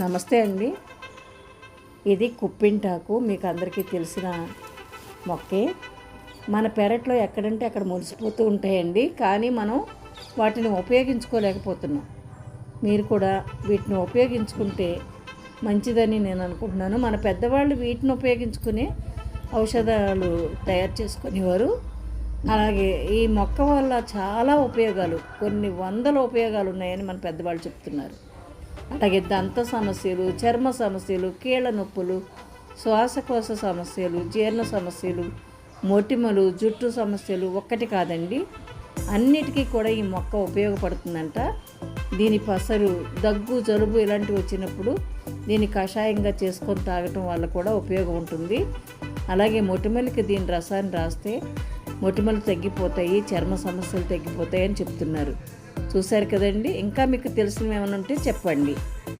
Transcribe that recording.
నమస్తే అండి. ఇది కుప్పింటాకు మీకు అందరికీ తెలిసిన మొక్కే. మన పెరట్లో ఎక్కడంటే అక్కడ మురిసిపోతూ ఉంటాయండి. కానీ మనం వాటిని ఉపయోగించుకోలేకపోతున్నాం. మీరు కూడా వీటిని ఉపయోగించుకుంటే మంచిదని నేను అనుకుంటున్నాను. మన పెద్దవాళ్ళు వీటిని ఉపయోగించుకునే ఔషధాలు తయారు చేసుకునేవారు. అలాగే ఈ మొక్క వల్ల చాలా ఉపయోగాలు కొన్ని వందల ఉపయోగాలు ఉన్నాయని మన పెద్దవాళ్ళు చెప్తున్నారు. అలాగే దంత సమస్యలు చర్మ సమస్యలు కీళ్ళ నొప్పులు శ్వాసకోశ సమస్యలు జీర్ణ సమస్యలు మొటిమలు జుట్టు సమస్యలు ఒక్కటి కాదండి. అన్నిటికీ కూడా ఈ మొక్క ఉపయోగపడుతుందంట. దీని పసరు దగ్గు జలుబు ఇలాంటివి వచ్చినప్పుడు దీన్ని కషాయంగా చేసుకొని తాగటం వల్ల కూడా ఉపయోగం ఉంటుంది. అలాగే మొటిమలకి దీని రసాన్ని రాస్తే మొటిమలు తగ్గిపోతాయి చర్మ సమస్యలు తగ్గిపోతాయి అని చెప్తున్నారు. చూశారు కదండి. ఇంకా మీకు తెలిసినవి ఏమైనా ఉంటే చెప్పండి.